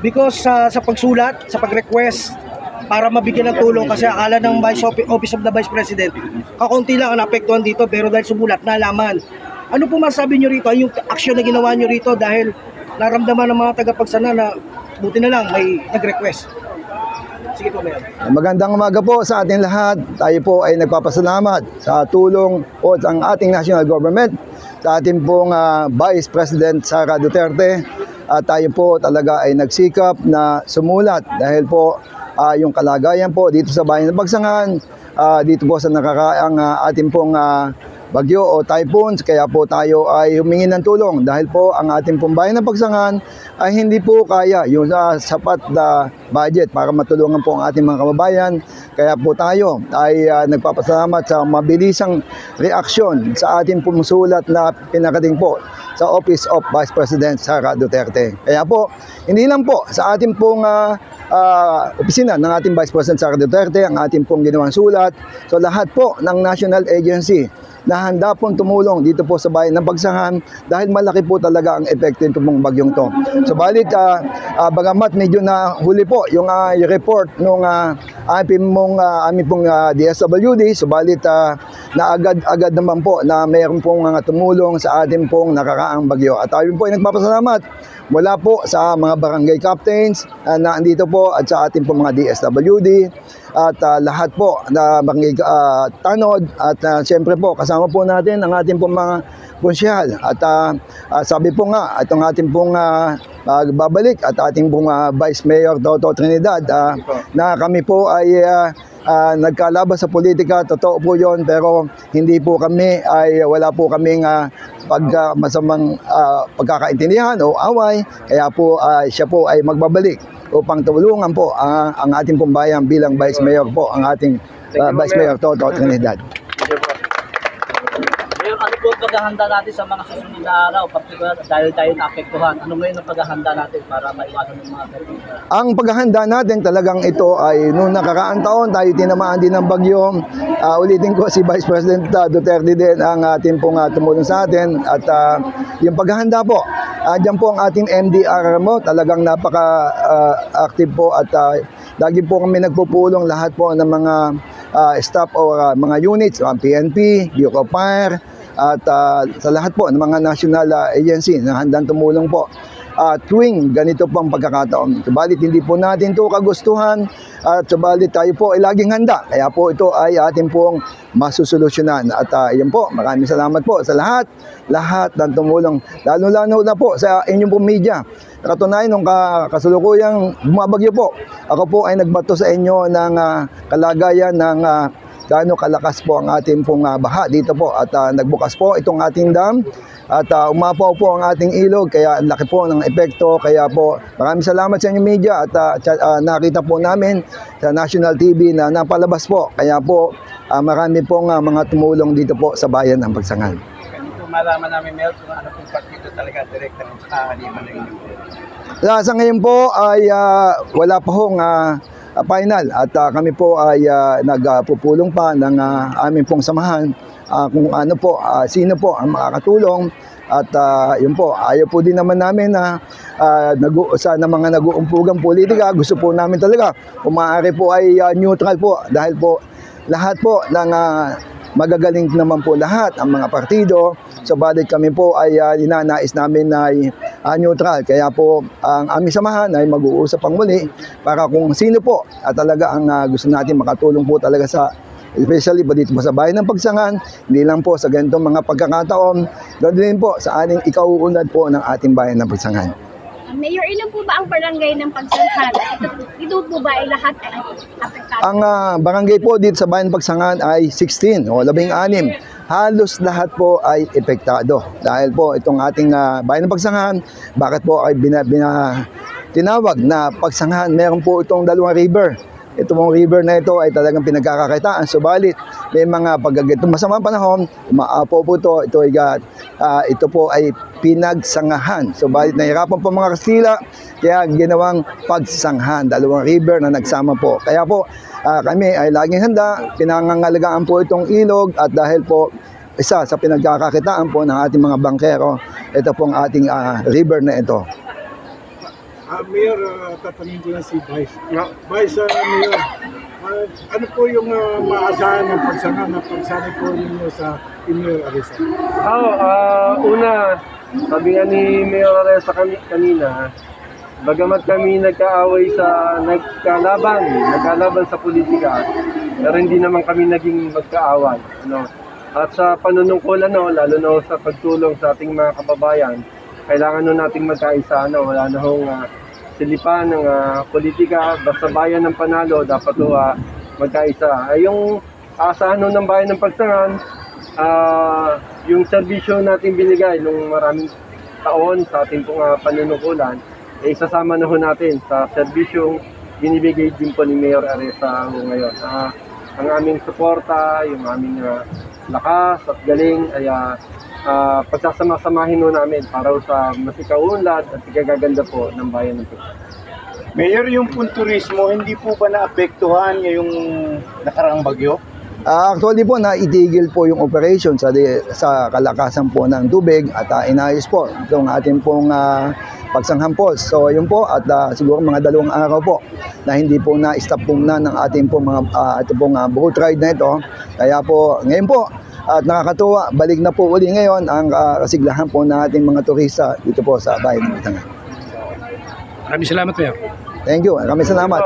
Because sa sa pagsulat, sa pag-request para mabigyan ng tulong kasi akala ng Vice Office, of the Vice President, kakunti lang ang naapektuhan dito pero dahil sumulat, nalaman. Ano po masabi nyo rito? Yung action na ginawa nyo rito dahil naramdaman ng mga tagapagsana na buti na lang may nag-request. Sige po, Mayor. Magandang umaga po sa ating lahat. Tayo po ay nagpapasalamat sa tulong po ng ating national government, sa ating pong ah, Vice President Sara Duterte. At tayo po talaga ay nagsikap na sumulat dahil po ah, yung kalagayan po dito sa bayan. Ng Bagsangan, ah, dito po sa nakakaang ah, ating pong ah, bagyo o typhoons kaya po tayo ay humingi ng tulong dahil po ang ating pong bayan ng Pagsangan ay hindi po kaya yung ah, sapat na budget para matulungan po ang ating mga kababayan kaya po tayo ay ah, nagpapasalamat sa mabilisang reaksyon sa ating pumusulat na pinakating po sa Office of Vice President Sara Duterte. Kaya po, hindi lang po sa ating pong ah, ah, opisina ng ating Vice President Sara Duterte, ang ating pong ginawang sulat. So lahat po ng national agency na handa pong tumulong dito po sa bayan ng Bagsangan dahil malaki po talaga ang epekto nito pong bagyong to. So balit, ah, ah, bagamat medyo na huli po yung yung report nung uh, aming pong, ah, aming pong ah, DSWD, subalit ah, na agad-agad naman po na mayroon pong mga tumulong sa ating pong nakaraang bagyo. At tayo po ay nagpapasalamat mula po sa mga barangay captains ah, na andito po at sa ating po mga DSWD at ah, lahat po na barangay ah, tanod at ah, siyempre po kasama po natin ang ating po mga konsyahal at ah, ah, sabi po nga itong ating pong ah, ah, babalik at ating pong ah, Vice Mayor Toto Trinidad ah, na kami po ay ah, ah, nagkalaban sa politika, totoo po yon pero hindi po kami ay wala po kaming ah, pag ah, masamang ah, pagkakaintindihan o away kaya po ah, siya po ay magbabalik upang tulungan po ah, ang ating pong bayan bilang Vice Mayor po ang ating ah, Vice Mayor Toto Trinidad. Paghahanda natin sa mga susunod na araw? Particular dahil tayo naapektuhan. Ano ngayon ang paghahanda natin para maiwasan ng mga ganito? Ang paghahanda natin talagang ito ay noong nakaraang taon tayo tinamaan din ng bagyo. Ah, ulitin ko si Vice President ah, Duterte din ang ating pong ah, tumulong sa atin at ah, yung paghahanda po. Uh, diyan po ang ating MDR mo talagang napaka-active po at ah, lagi po kami nagpupulong lahat po ng mga ah, staff o ah, mga units, ang PNP, Bureau of Fire, at ah, sa lahat po ng mga national ah, agency na handang tumulong po uh, tuwing ganito pang pagkakataon. Subalit hindi po natin ito kagustuhan at subalit tayo po ay laging handa. Kaya po ito ay ating pong masusolusyonan. At uh, yun po, maraming salamat po sa lahat, lahat ng tumulong. Lalo-lalo na po sa inyong pong media. Katunayan nung ka, kasulukuyang bumabagyo po, ako po ay nagbato sa inyo ng ah, kalagayan ng ah, gaano kalakas po ang ating pong ah, baha dito po. At ah, nagbukas po itong ating dam. At ah, umapaw po ang ating ilog. Kaya ang laki po ng epekto. Kaya po maraming salamat sa inyong media. At tsa- ah, nakita po namin sa national TV na napalabas po. Kaya po ah, marami pong ah, mga tumulong dito po sa bayan ng Pagsangan. Malaman namin, Mel, kung ano pong partido talaga direkta ng kakaliman ng inyong Ah, sa ngayon po ay ah, wala pa hong ah, ah, final. At ah, kami po ay ah, nagpupulong pa ng ah, aming pong samahan ah, kung ano po, ah, sino po ang makakatulong. At ah, yun po, ayaw po din naman namin na ah, nagu sa na mga nag-uumpugang politika, gusto po namin talaga kung maaari po ay ah, neutral po. Dahil po lahat po ng ah, magagaling naman po lahat ang mga partido. Subalit kami po ay uh, ninanais namin na ay ah, neutral. Kaya po ang aming samahan ay mag-uusap ang muli para kung sino po at talaga ang ah, gusto natin makatulong po talaga sa especially po dito po sa bayan ng Pagsangan, hindi lang po sa ganitong mga pagkakataon, ganoon din po sa ating ikauunlad po ng ating bayan ng Pagsangan. Mayor, ilan po ba ang barangay ng Pagsanhan? Ito, ito po ba ay lahat ay apektado? Ang ah, barangay po dito sa Bayan Pagsangan ay 16 o 16. Halos lahat po ay epektado. Dahil po itong ating ah, Bayan ng Pagsangan, bakit po ay bina, bina- tinawag na Pagsangan? Meron po itong dalawang river. Ito pong river na ito ay talagang pinagkakakitaan. Subalit, may mga pagkagitong masamang panahon, umaapo po ito. Ito, ay, ah, ito po ay pinagsangahan. Subalit, nahirapan po mga Kastila, kaya ginawang pagsanghan. Dalawang river na nagsama po. Kaya po, ah, kami ay laging handa. Pinangangalagaan po itong ilog at dahil po isa sa pinagkakakitaan po ng ating mga bangkero, ito pong ating ah, river na ito. Ah, Mayor, uh, tatanungin ko lang si Vice. Vice, ah, Mayor, ah, ano po yung uh, maasahan ng pagsanga na pagsali po ninyo sa Mayor Arisa? Oo, ah, una, sabi nga ni Mayor Aresa kami, kanina, bagamat kami nagkaaway sa, nagkalaban, nagkalaban sa politika, pero hindi naman kami naging magkaaway. Ano? At sa panunungkulan, no, lalo na sa pagtulong sa ating mga kababayan, kailangan nun nating magkaisa, no? wala na hong ah, silipan ng ah, politika, basta bayan ng panalo, dapat ho, ah, magkaisa. Ay, yung nun ng bayan ng pagsangan, ah yung serbisyo natin binigay nung maraming taon sa ating pong uh, panunungkulan, eh, isasama na ho natin sa serbisyong binibigay din po ni Mayor Aresa ho ngayon. Ah, ang aming suporta, yung aming ah, lakas at galing ay ah, ah, pagsasama-samahin ho namin para sa masikaunlad at ikagaganda po ng bayan ng Pilipinas. Mayor, yung pong turismo, hindi po ba naapektuhan ngayong nakaraang bagyo? Ah, actually po, naitigil po yung operation sa, di- sa kalakasan po ng tubig at ah, inayos po itong ating pong uh, pagsanghapos. So yun po at ah, siguro mga dalawang araw po na hindi po na-stop po na ng ating pong mga uh, ito pong uh, boat ride na ito. Kaya po ngayon po at nakakatuwa, balik na po uli ngayon ang ah, kasiglahan po ng ating mga turista dito po sa bayan ng Batangas. Maraming salamat, Mayor. Thank you. Maraming. Salamat